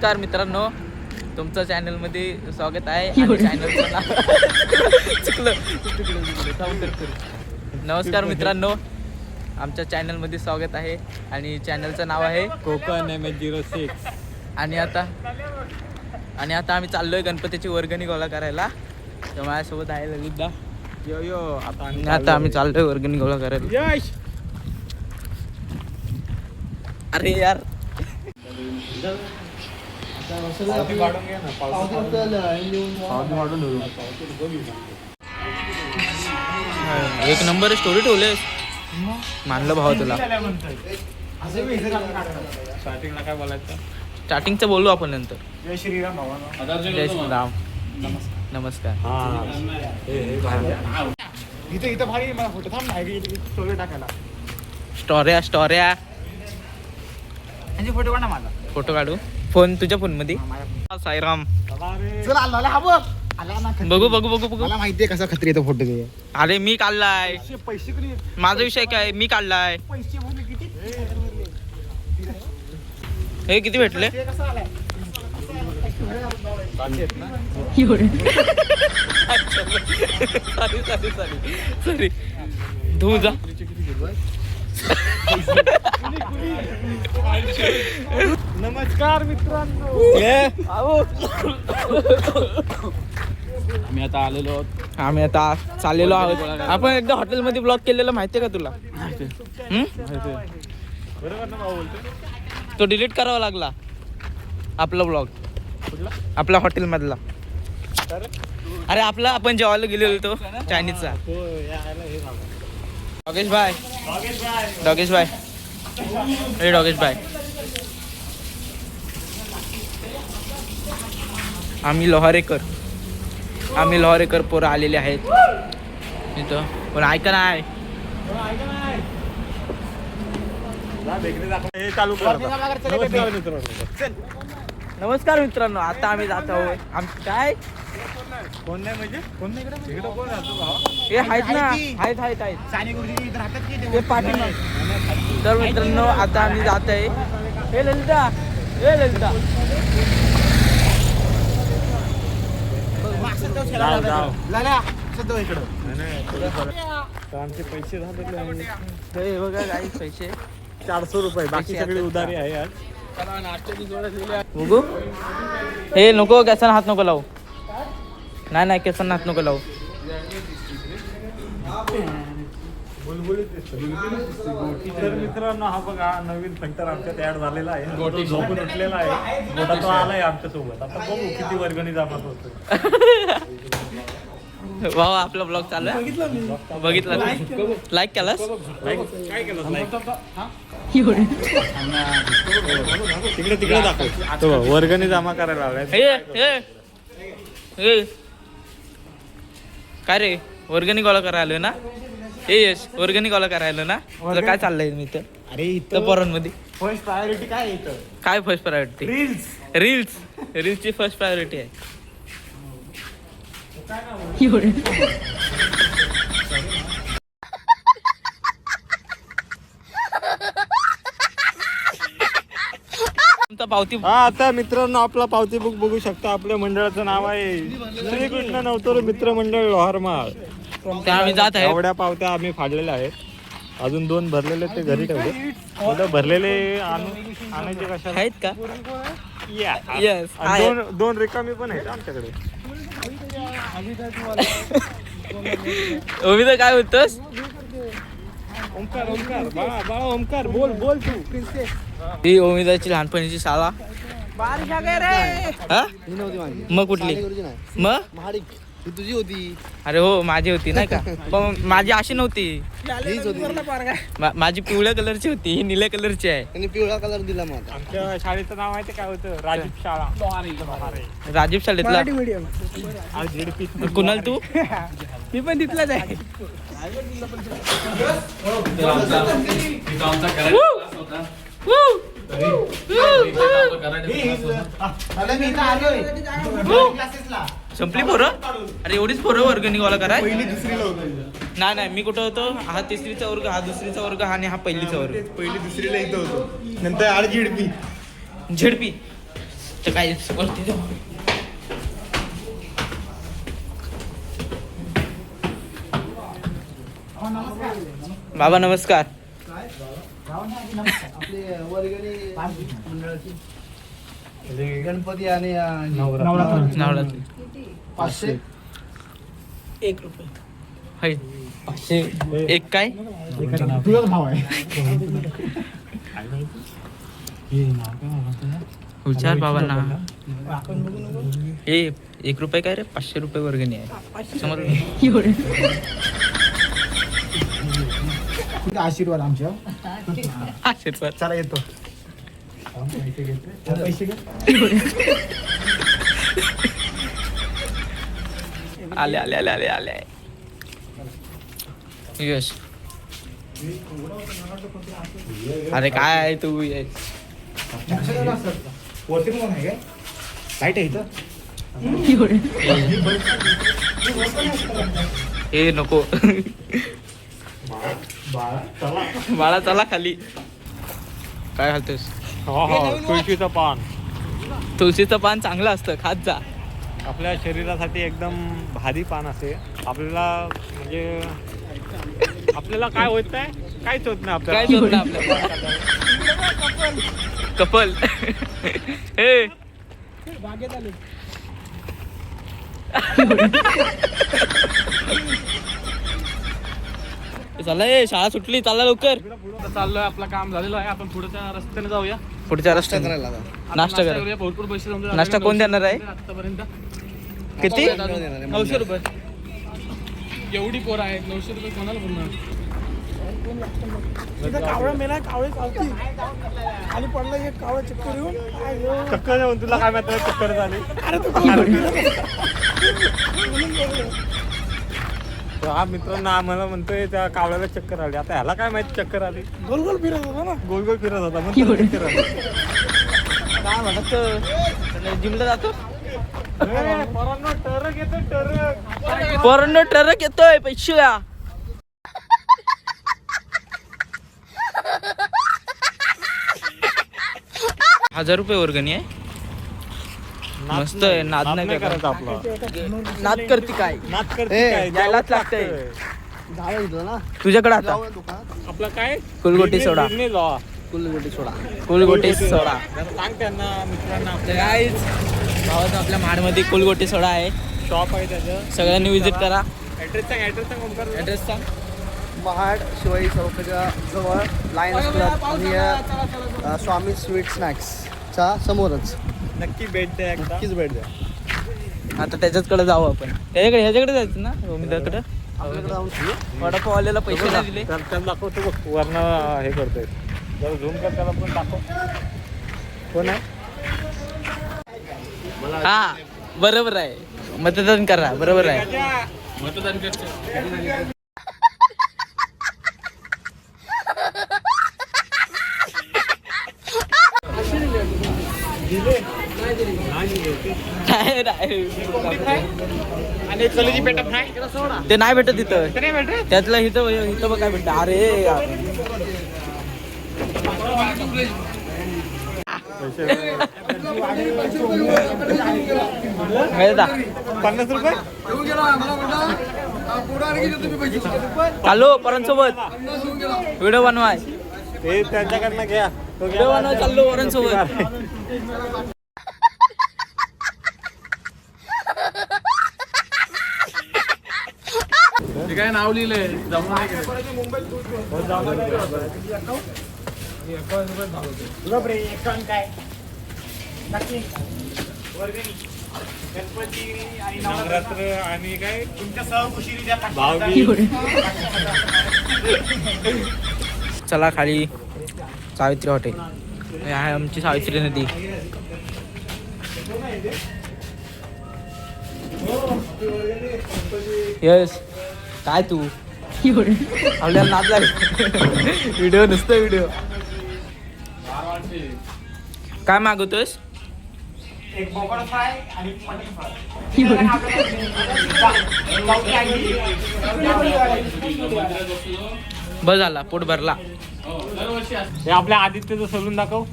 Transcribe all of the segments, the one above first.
नमस्कार मित्रांनो तुमचं चॅनलमध्ये स्वागत आहे कर. नमस्कार मित्रांनो आमच्या चॅनलमध्ये स्वागत आहे आणि चॅनलचं नाव आहे Konkan M H zero six आणि आता आणि आता आम्ही चाललोय गणपतीची वर्गणी गोळा करायला. तर माझ्यासोबत आहे ललितदा यो यो आता आता आम्ही चाललोय. वर्गणी गोळा करायला. अरे यार. काढून घे ना एक नंबर स्टोरी ठेवलेस मानलं भाव तुला. स्टार्टिंगला काय बोलायचं? स्टार्टिंगचं बोलू आपण नंतर. जय श्रीराम भावानो जय श्रीराम. नमस्कार. इथे इथं भारी मला फोटो थांब नाही स्टोरी टाकायला. स्टोऱ्या स्टोऱ्या फोटो काढ ना माझा फोटो काढू. फोन तुझ्या फोन. मध्ये साईराम. बघ. बघू बघू बघू मला माहितीये कसा खत्री येतो फोटो ते अरे मी काढलाय. पैसे माझा विषय काय मी काढलाय. पैसे भरले किती? हे किती भेटले? ते कसं आलाय? सॉरी सॉरी सॉरी सॉरी धू जा. नमस्कार मित्रांनो. आम्ही आता आलेलो आहोत. आम्ही आता चाललेलो आहोत. आपण एकदा हॉटेलमध्ये ब्लॉक केलेलं माहितीये का तुला? हम्म? बरोबर ना भाऊ बोलतो तो डिलीट करावा लागला. आपला ब्लॉग आपला हॉटेलमधला. तर अरे आपला आपण जेवायला गेलेलो तो चायनीजचा. हो यायला हे डॉगेश भाई. डॉगेश बाय हे डॉगेश बाय आम्ही लोहारेकर. आम्ही लोहारेकर पोरं आलेले आहेत. इथं. पण ऐका नाही नमस्कार मित्रांनो. आता आम्ही जात आहोत. आम काय? कोण नाही म्हणजे? कोण नाही इकडे? कोण हे आहेत ना. आहेत ते? तर मित्रांनो आता आम्ही जात आहे. हे ललिता. हे ललिता. तर आमचे पैसे झाले हे बघा काही पैसे. चारशे रुपये. बाकी पैसे सगळी उधारी आहे आज. बघू. हे नको केसान हात नको लावू. नाही नाही केसान हात नको लावू. तर मित्रांनो हा बघा नवीन फंटर आमच्यात ऍड झालेला आहे. तो झोपून उठलेला आहे. आता तो आलाय आमच्यासोबत आता बघू किती वर्गणी जमा होतो. भाऊ आपला ब्लॉग चालू आहे. बघितला लाईक केलास? तिकडे तिकडे दाखव. वर्गणी जमा करायला आलाय काय रे? वर्गणी गोळा करायला आलोय ना? हे यश वर्गणी गोळा करायला ना? तुझं काय चाललंय मी तर अरे इथं पोरांमध्ये. फर्स्ट प्रायोरिटी काय काय फर्स्ट प्रायोरिटी रील्स रील्स रील्सची फर्स्ट प्रायोरिटी आहे. पावती हा आता मित्रांनो आपला पावती बुक बघू शकता. आपल्या मंडळाचं नाव आहे श्रीकृष्ण नवतर मित्र मंडळ लोहारमाळ. त्या आम्ही जात आहे एवढ्या पावत्या आम्ही फाडलेल्या आहेत. अजून दोन भरलेले ते घरी ठेवले. भरलेले आणू आणायचे कशा आहेत का. दोन दोन रिकामी पण आहेत आमच्याकडे. ओमी तर काय होतस ओमकार ओमकार बाळा बाळा ओमकार बोल बोल तू. ही ओमिदाची लहानपणीची शाळा. हा? मग कुठली? मग? तुझी होती. अरे हो माझी होती नाही का? पण माझी अशी नव्हती. हीच होती. मा- माझी पिवळ्या कलरची होती ही निळ्या कलरची आहे. त्यांनी पिवळा कलर दिला मला आमच्या शाळेचं नाव माहिती काय होतं? राजीव शाळा. लोहारे. राजीव शाळेतला. झेडपी कुणाल तू? मी पण तिथलाच आहे. संपली पोरं? अरे एवढीच पोरं वर्गणी गोळा कराय? नाही नाही मी कुठं होतो? हा तिसरीचा वर्ग हा दुसरीचा वर्ग आणि हा पहिलीचा वर्ग. पहिली दुसरीला इथं होतो. नंतर आर झेडपी. झेडपी. तर काय बोलते तो. बाबा नमस्कार. आपले वर्गणी मंडळाची. म्हणजे गणपती आणि अं, नवरात्र. नवरात्री. पाचशे. एक रुपये. होय. पाचशे. एक काय? तुझाच भाव आहे. विचार बाबांना. हे एक रुपये काय रे? पाचशे रुपये वर्गणी आहे. समोर. आशीर्वाद आमच्या. आशीर्वाद. चला येतो. आले आले आले आले आले. यश. अरे काय आहे तू यश? वरती आहे काय लाइट आहे इथं नको. बाळा बाळा चला खाली. काय घालतोस हो हो. तुळशीचं पान. तुळशीचं पान चांगलं असतं खात जा. आपल्या शरीरासाठी एकदम भारी पान असते. आपल्याला म्हणजे आपल्याला काय होत नाही काहीच होत नाही काय आपल्याला. आपल्याला कपल. हे. चला ए शाळा सुटली चालला लवकर. चाललोय आपलं काम झालेलं आहे. आपण पुढच्या रस्त्याने जाऊया. पुढच्या. आता नाश्ता करा. भरपूर पैसे. नाश्ता कोण देणार आहे? आतापर्यंत. किती? आहे. नऊशे रुपये. एवढी पोरं आहेत नऊशे रुपये कोणाला बोलणार कावळा मेला कावळे चालती आणि पडला एक कावळा चक्कर येऊन. चक्कर येऊन तुला काय माहिती चक्कर झाली. अरे तू तर हा मित्रांना आम्हाला म्हणतोय त्या कावळ्याला चक्कर आली. आता ह्याला काय माहिती चक्कर आली? गोल गोल फिरत होता ना? गोल गोल फिरत होता म्हणून त्याला चक्कर आली. काय म्हणत जिमला जातो. ए, पोरांनो, टरक येतो टरक. पोरांनो ट्रक येतोय पैसे द्या हजार रुपये वर्गणी आहे. मस्त आहे, नाद नाही नाही करायचा. आपला. नाद करते काय? नाच करते काय? यायलाच लागतंय. तुझ्याकडे आता. आपलं काय? कुलगोटी सोडा. कुलगोटी सोडा. कुलगोटी सोडा. जरा सांग त्यांना मित्रांना. तर guys, भावाचं आपल्या माडमध्ये कुलगोटी सोडा आहे. शॉप आहे त्याचं. सगळ्यांनी विजिट करा. ऍड्रेस सांग ऍड्रेस सांग ओमकार ऍड्रेस सांग. महाड शिवाई चौकाच्या जवळ lions club near Swami sweet स्नॅक्सच्या समोरच. नक्की भेट द्या एकदा. नक्कीच भेट द्या. आता त्याच्याचकडे जाऊ आपण. त्याच्याकडे ह्याच्याकडे जायचं ना? रोमिदाकडे आपल्याकडे जाऊन वडापाववाल्याला पैसे नाही दिले त्याला त्याला दाखवतो बघ वरनं हे करतोय. जरा झूम कर त्याला पण दाखव. कोण आहे? हा बरोबर आहे. मतदान करा बरोबर आहे. आणि कलेजी पेटा फ्राय ते नाही भेटत तिथं त्यातलं इथं इथं बघ काय भेटत. अरे? पन्नास रुपये? चालू सोबत. व्हिडिओ बनवाय. हे त्यांच्याकडनं घ्या. चाललो ते काय नाव लिहिलंय. नवरात्र आणि काय? तुमच्या चला खाली. सावित्री हॉटेल. हे आहे आमची सावित्री नदी. यस. काय तू? आपल्याला लागेल. व्हिडिओ नुसतं व्हिडिओ. काय मागवतोस बस झाला पोट भरला. हे आपल्या आदित्यचं सलून दाखव.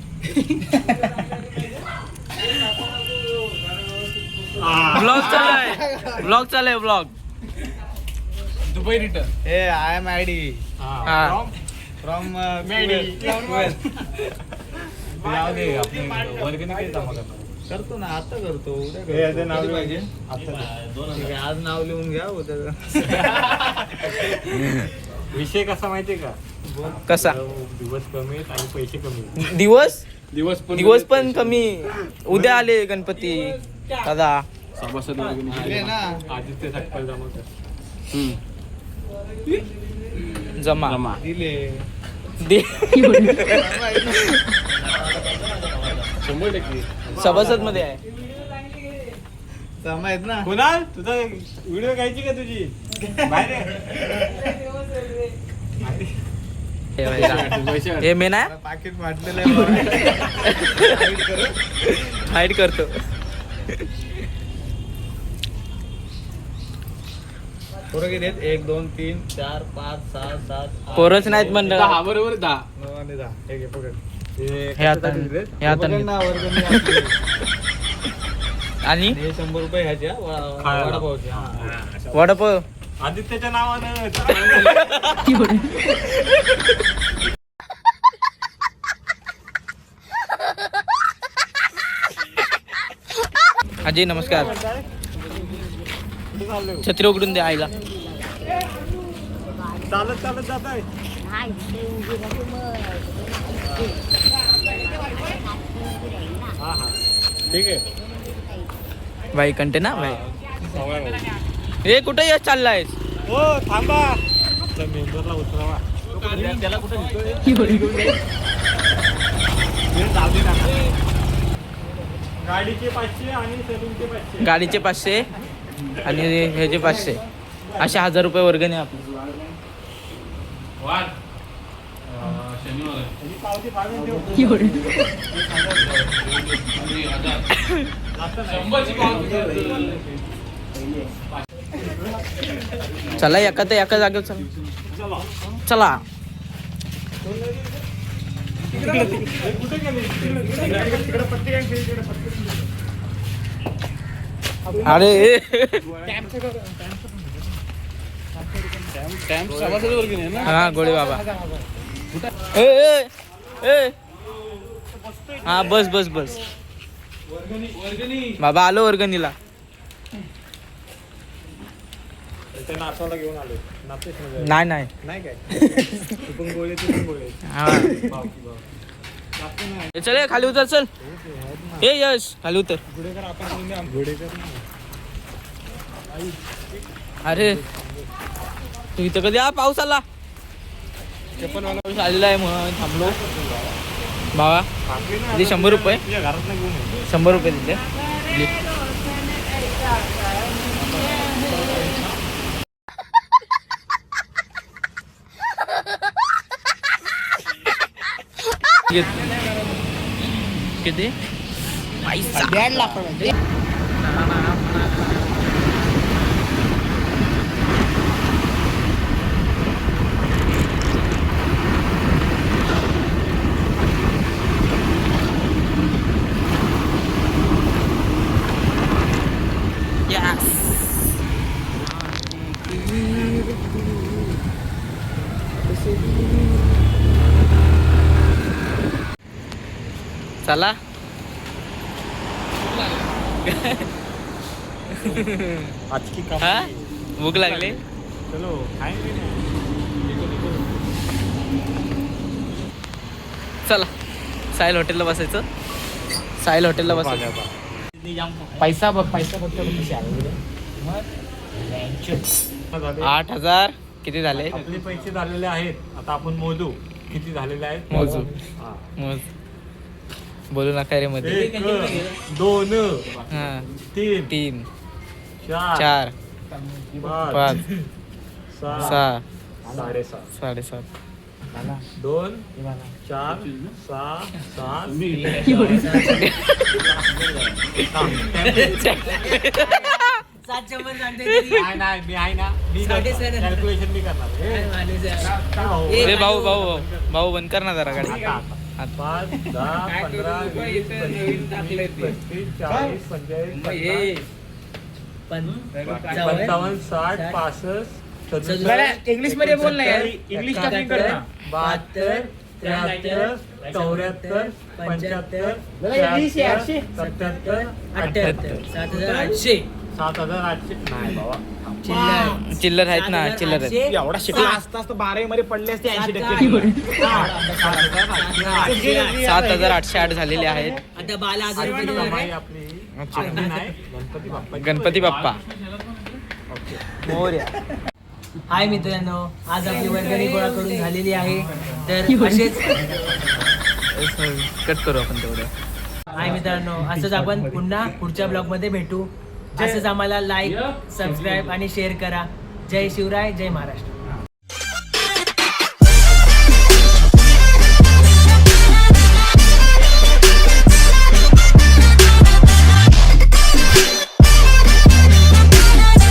ब्लॉग चालू आहे ब्लॉग चालू आहे ब्लॉग दुबई रिटर्न हे. आय एम आय डी हा फ्रॉम करतो ना आता करतो. उद्या नाव पाहिजे? आज नाव लिहून घ्या उद्या. विषय कसा माहितीये का? कसा? दिवस कमी आणि पैसे कमी. दिवस? दिवस पण दिवस पण कमी. उद्या आले गणपती. दादा. सभासद आदित्य सकपाल जमा जमा. जमा. दिले. दे. शंभर टक्के. सभासदमध्ये आहे. जमा आहेत ना. कुणाल तुझा व्हिडिओ घ्यायची का तुझी? बाहेर. हे हे मेन आहे? पाकिट हाईड करतो. पोरं किती आहेत? एक दोन तीन चार पाच सहा सात पोरच नाहीत मंडळ दहा बरोबर दहा. नऊ आणि दहा. हे घे पकड. आणि? शंभर रुपये हा. हा. वडापाव? आदित्यच्या नावानं अजय नमस्कार. छत्री उघडून दे आईला. चालत चालत जात आहे ठीक आहे. भाई कंटे ना भाई भाऊ. हे कुठे यश चाललायस? हो थांबा. त्या मेंबरला उतरावा त्याला कुठे गाडीचे पाचशे आणि सलूनचे पाचशे. गाडीचे पाचशे आणि ह्याचे पाचशे. असे हजार रुपये वर्गणी आहे आपली. शनिवार चला एका तर एका जागेवर चला. चला. अरे. हा गोळे बाबा. ए, ए, ए. हा बस बस बस. बाबा आलो वर्गणीला. ते नाचवाला घेऊन आलो. नाचतेच नाही नाही. काय? तू पण गोळे तू पण गोळे. हा. भाव की भाव. जास्त नाही ए, चल ए, खाली उतर चल. ए यश खाली उतर. गुडेकर आपण कोणी आम- गुडेकर ना. अरे तू इथं कधी आ पाऊस आला? पाऊस आलेला आहे म्हणून थांबलो. बाबा ना शंभर रुपये. तुझ्या घरात नाही घेऊन ये. शंभर रुपये दिले. किती Yes. चला. आज की हा? भूक लागली? चलो. चला. साहिल हॉटेलला बसायचं. साहिल हॉटेलला बसायचं. पैसा बघ पैसा फक्त. आठ हजार. किती झाले? आपले पैसे झालेले आहेत. आता आपण मोजू. किती झालेले आहेत? मोजू. हा. मोज. बोलू नका रे मध्ये. एक दोन हा. तीन तीन चार चार पाच पाच सहा सहा साडेसात. साडेसात. दोन चार सहा सात नाही नाही मी आहे ना मी कॅल्क्युलेशन मी करणार हे, रे भाऊ भाऊ भाऊ बंद कर ना जरा गाडी. आता, आता. पाच दहा पंधरा वीस पंचवीस तीस पस्तीस चाळीस पंचेचाळीस पंचावन्न साठ पासष्ट सदुसष्ट इंग्लिशमध्ये बोल ना यार. इंग्लिश टायपिंग कर ना. बहात्तर त्र्याहत्तर चौऱ्याहत्तर पंच्याहत्तर सत्याहत्तर अठ्याहत्तर सात हजार आठशे. सात हजार आठशे. नाही बाबा. चिल्लर. चिल्लर आहेत ना चिल्लर आहेत. एवढा शिकला असता तर बारावी मध्ये पडले असते ऐंशी सात टक्के हजार. सात हजार आठशे आठ. झालेले आहेत. आता बाला आहे. आपली. आपली नाही. गणपती बाप्पा. गणपती बाप्पा. हाय मित्रांनो आज आपली वर्गणी गोळा करून झालेली आहे? तर असेच कट करू आपण तेवढं. हाय मित्रांनो असंच आपण पुन्हा पुढच्या ब्लॉगमध्ये भेटू. असंच आम्हाला लाईक सबस्क्राईब आणि शेअर करा. जय शिवराय जय महाराष्ट्र.